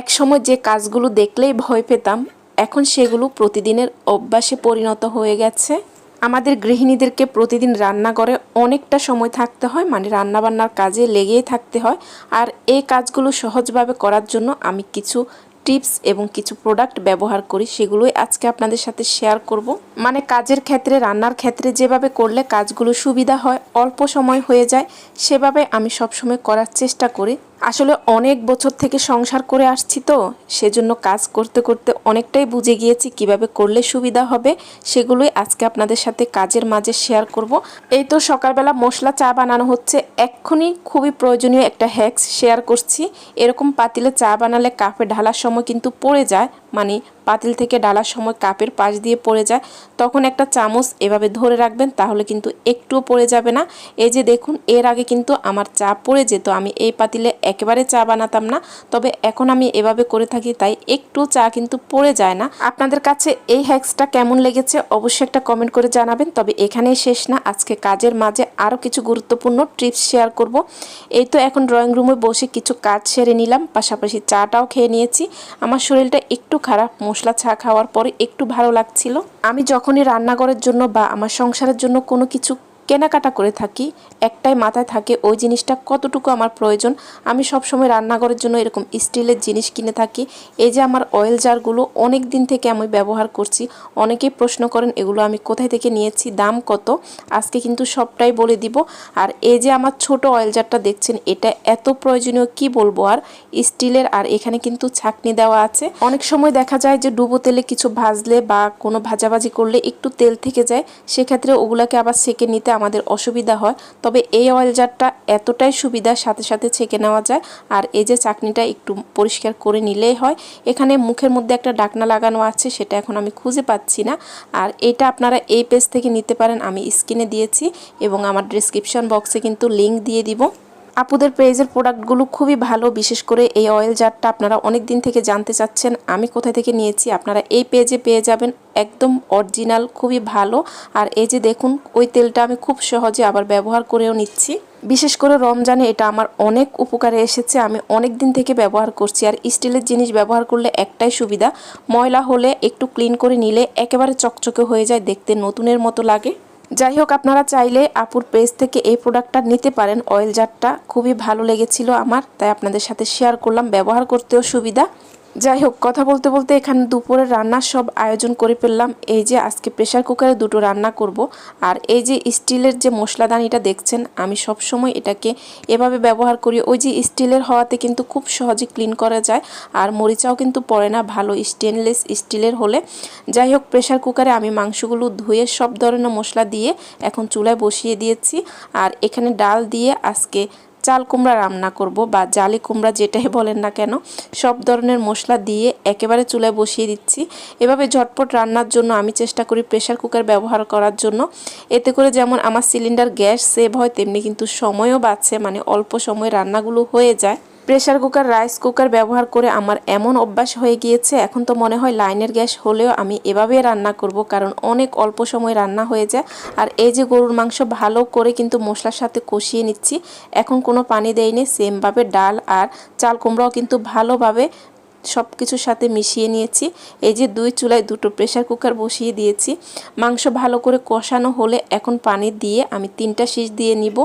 এক সময় যে কাজগুলো দেখলেই ভয় পেতাম, এখন সেগুলো প্রতিদিনের অভ্যাসে পরিণত হয়ে গেছে। আমাদের গৃহিণীদেরকে প্রতিদিন রান্নাঘরে অনেকটা সময় থাকতে হয় মানে রান্নাবান্নার কাজে লেগেই থাকতে হয়। আর এই কাজগুলো সহজভাবে করার জন্য আমি কিছু টিপস এবং কিছু প্রোডাক্ট ব্যবহার করি, সেগুলোই আজকে আপনাদের সাথে শেয়ার করব। মানে কাজের ক্ষেত্রে, রান্নার ক্ষেত্রে যেভাবে করলে কাজগুলো সুবিধা হয়, অল্প সময় হয়ে যায়, সেভাবে আমি সবসময় করার চেষ্টা করি। আসলে অনেক বছর থেকে সংসার করে আসছি তো, সেজন্য কাজ করতে করতে অনেকটাই বুঝে গিয়েছি কীভাবে করলে সুবিধা হবে, সেগুলোই আজকে আপনাদের সাথে কাজের মাঝে শেয়ার করব। এই তো সকালবেলা মশলা চা বানানো হচ্ছে, এক্ষুনি খুবই প্রয়োজনীয় একটা হ্যাক্স শেয়ার করছি। এরকম পাতিলে চা বানালে কাপে ঢালার সময় কিন্তু পড়ে যায় মানে পাতিল থেকে ডালার সময় কাপের পাশ দিয়ে পড়ে যায়, তখন একটা চামচ এভাবে ধরে রাখবেন তাহলে কিন্তু একটুও পড়ে যাবে না। এই যে দেখুন, এর আগে কিন্তু আমার চা পড়ে যেত, আমি এই পাতিলে একেবারে চা বানাতাম না, তবে এখন আমি এভাবে করে থাকি তাই একটু চা কিন্তু পড়ে যায় না। আপনাদের কাছে এই হ্যাক্সটা কেমন লেগেছে অবশ্যই একটা কমেন্ট করে জানাবেন, তবে এখানেই শেষ না, আজকে কাজের মাঝে আরও কিছু গুরুত্বপূর্ণ টিপস শেয়ার করব। এই তো এখন ড্রয়িং রুমে বসে কিছু কাজ সেরে নিলাম, পাশাপাশি চাটাও খেয়ে নিয়েছি, আমার শরীরটা একটু খারাপ মশলা চা খাওয়ার পরে একটু ভালো লাগছিল। আমি যখনই রান্নাঘরের জন্য বা আমার সংসারের জন্য কোনো কিছু কেনাকাটা করে থাকি, একটাই মাথায় থাকে ওই জিনিসটা কতটুকু আমার প্রয়োজন। আমি সব সময় রান্নাঘরের জন্য এরকম স্টিলের জিনিস কিনে থাকি। এই যে আমার অয়েল জারগুলো অনেক দিন থেকে আমি ব্যবহার করছি, অনেকেই প্রশ্ন করেন, এগুলো আমি কোথায় থেকে নিয়েছি? দাম কত? আজকে কিন্তু সবটাই বলে দিব। আর এই যে আমার ছোট অয়েল জারটা দেখছেন, এটা এত প্রয়োজনীয়, কি বলব আর? স্টিলের আর এখানে কিন্তু ছাকনি দেওয়া আছে। অনেক সময় দেখা যায় যে ডুবো তেলে কিছু ভাজলে বা কোনো ভাজাভাজি করলে একটু তেল থেকে যায়, সেক্ষেত্রে ওগুলাকে আবার সেকে নিতে আমাদের অসুবিধা হয়, তবে এই অয়েল জারটা এতটাই সুবিধা সাথে সাথে ছেঁকে নেওয়া যায়। আর এই যে চাকনিটা একটু পরিষ্কার করে নিলেই হয়, এখানে মুখের মধ্যে একটা ডাকনা লাগানো আছে, সেটা এখন আমি খুঁজে পাচ্ছি না। আর এটা আপনারা এই পেজ থেকে নিতে পারেন, আমি স্ক্রিনে দিয়েছি এবং আমার ডিসক্রিপশন বক্সে কিন্তু লিঙ্ক দিয়ে দিব। আপুদের পেজের প্রোডাক্টগুলো খুবই ভালো। বিশেষ করে এই অয়েল জারটা আপনারা অনেক দিন থেকে জানতে চাচ্ছেন, আমি কোথা থেকে নিয়েছি, আপনারা এই পেজে পেয়ে যাবেন একদম অরিজিনাল খুবই ভালো। আর এই যে দেখুন, ওই তেলটা আমি খুব সহজে আবার ব্যবহার করেও নিচ্ছি। বিশেষ করে রমজানে এটা আমার অনেক উপকারে এসেছে, আমি অনেক দিন থেকে ব্যবহার করছি। আর স্টিলের জিনিস ব্যবহার করলে একটাই সুবিধা, ময়লা হলে একটু ক্লিন করে নিলে একেবারে চকচকে হয়ে যায়, দেখতে নতুনের মতো লাগে। যাই হোক, আপনারা চাইলে আপুর পেজ থেকে এই প্রোডাক্টটা নিতে পারেন। অয়েল জারটা খুবই ভালো লেগেছিল আমার, তাই আপনাদের সাথে শেয়ার করলাম। ব্যবহার করতেও সুবিধা। যাই হোক কথা বলতে বলতে এখানে দুপুরে রান্নার সব আয়োজন করে ফেললাম। এই যে আজকে প্রেশার কুকারে দুটো রান্না করব। আর এই যে স্টিলের যে মশলাদানিটা দেখছেন, আমি সব সময় এটাকে এভাবে ব্যবহার করি। ওই যে স্টিলের হওয়াতে কিন্তু খুব সহজে ক্লিন করা যায় আর মরিচাও কিন্তু পড়ে না, ভালো স্টেনলেস স্টিলের হলে। যাই হোক প্রেশার কুকারে আমি মাংসগুলো ধুয়ে সব ধরনের মশলা দিয়ে এখন চুলায় বসিয়ে দিয়েছি। আর এখানে ডাল দিয়ে আজকে চাল কুমড়া রান্না করব বা জালি কুমড়া যেটাই বলেন না কেন, সব ধরনের মশলা দিয়ে একেবারে চুলায় বসিয়ে দিচ্ছি। এভাবে ঝটপট রান্নার জন্য আমি চেষ্টা করি প্রেশার কুকার ব্যবহার করার জন্য। এতে করে যেমন আমার সিলিন্ডার গ্যাস সেভ হয়, তেমনি কিন্তু সময়ও বাঁচে মানে অল্প সময় রান্নাগুলো হয়ে যায়। প্রেশার কুকার, রাইস কুকার ব্যবহার করে আমার এমন অভ্যাস হয়ে গিয়েছে, এখন তো মনে হয় লাইনের গ্যাস হলেও আমি এভাবে রান্না করব, কারণ অনেক অল্প সময় রান্না হয়ে যায়। আর এই যে গরুর মাংস ভালো করে কিন্তু মশলার সাথে কষিয়ে নিচ্ছি, এখন কোনো পানি দেয়নি সেমভাবে ডাল আর চাল কুমড়াও কিন্তু ভালোভাবে সব কিছুর সাথে মিশিয়ে নিয়েছি। এই যে দুই চুলায় দুটো প্রেশার কুকার বসিয়ে দিয়েছি। মাংস ভালো করে কষানো হলে এখন পানি দিয়ে আমি তিনটা শীষ দিয়ে নিব।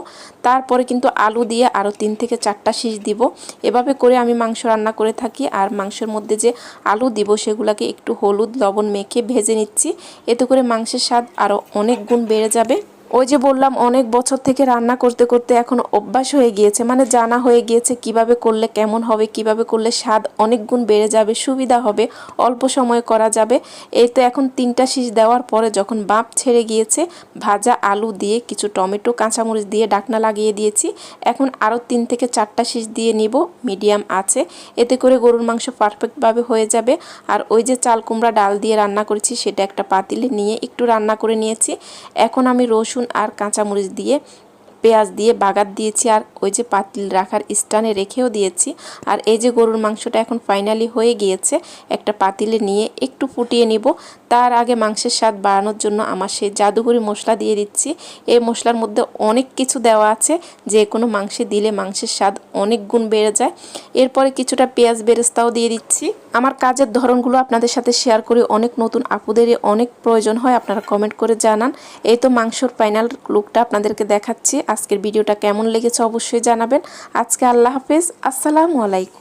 তারপরে কিন্তু আলু দিয়ে আরও তিন থেকে চারটা শীষ দিব। এভাবে করে আমি মাংস রান্না করে থাকি। আর মাংসের মধ্যে যে আলু দিব সেগুলোকে একটু হলুদ লবণ মেখে ভেজে নিচ্ছি। এতে করে মাংসের স্বাদ আরও অনেক গুণ বেড়ে যাবে। ওই যে বললাম, অনেক বছর থেকে রান্না করতে করতে এখন অভ্যাস হয়ে গিয়েছে। মানে জানা হয়ে গিয়েছে কীভাবে করলে কেমন হবে, কীভাবে করলে স্বাদ অনেক গুণ বেড়ে যাবে, সুবিধা হবে, অল্প সময়ে করা যাবে। এই তো এখন তিনটা শীষ দেওয়ার পরে যখন বাপ ছেড়ে গিয়েছে, ভাজা আলু দিয়ে কিছু টমেটো, কাঁচামরিচ দিয়ে ডাকনা লাগিয়ে দিয়েছি। এখন আরও তিন থেকে চারটা শীষ দিয়ে নিব, মিডিয়াম আছে। এতে করে গরুর মাংস পারফেক্টভাবে হয়ে যাবে। আর ওই যে চাল কুমড়া ডাল দিয়ে রান্না করেছি, সেটা একটা পাতিলে নিয়ে একটু রান্না করে নিয়েছি। এখন আমি রসুন রসুন আর কাঁচামরিচ দিয়ে, পেঁয়াজ দিয়ে বাগার দিয়েছি আর ওই যে পাতিল রাখার স্টানে রেখেও দিয়েছি। আর এই যে গরুর মাংসটা এখন ফাইনালি হয়ে গিয়েছে, একটা পাতিলে নিয়ে একটু ফুটিয়ে নিব। তার আগে মাংসের স্বাদ বাড়ানোর জন্য আমার সেই জাদুঘরি মশলা দিয়ে দিচ্ছি। এই মশলার মধ্যে অনেক কিছু দেওয়া আছে, যে কোনো মাংসে দিলে মাংসের স্বাদ অনেক গুণ বেড়ে যায়। এরপরে কিছুটা পেঁয়াজ বেরেস্তাও দিয়ে দিচ্ছি। আমার কাজের ধরনগুলো আপনাদের সাথে শেয়ার করে। অনেক নতুন আপুদেরই অনেক প্রয়োজন হয়, আপনারা কমেন্ট করে জানান। এই তো মাংসর ফাইনাল লুকটা আপনাদেরকে দেখাচ্ছি। আজকের ভিডিওটা কেমন লেগেছে অবশ্যই জানাবেন। আজকে আল্লাহ হাফেজ। আসসালামু আলাইকুম।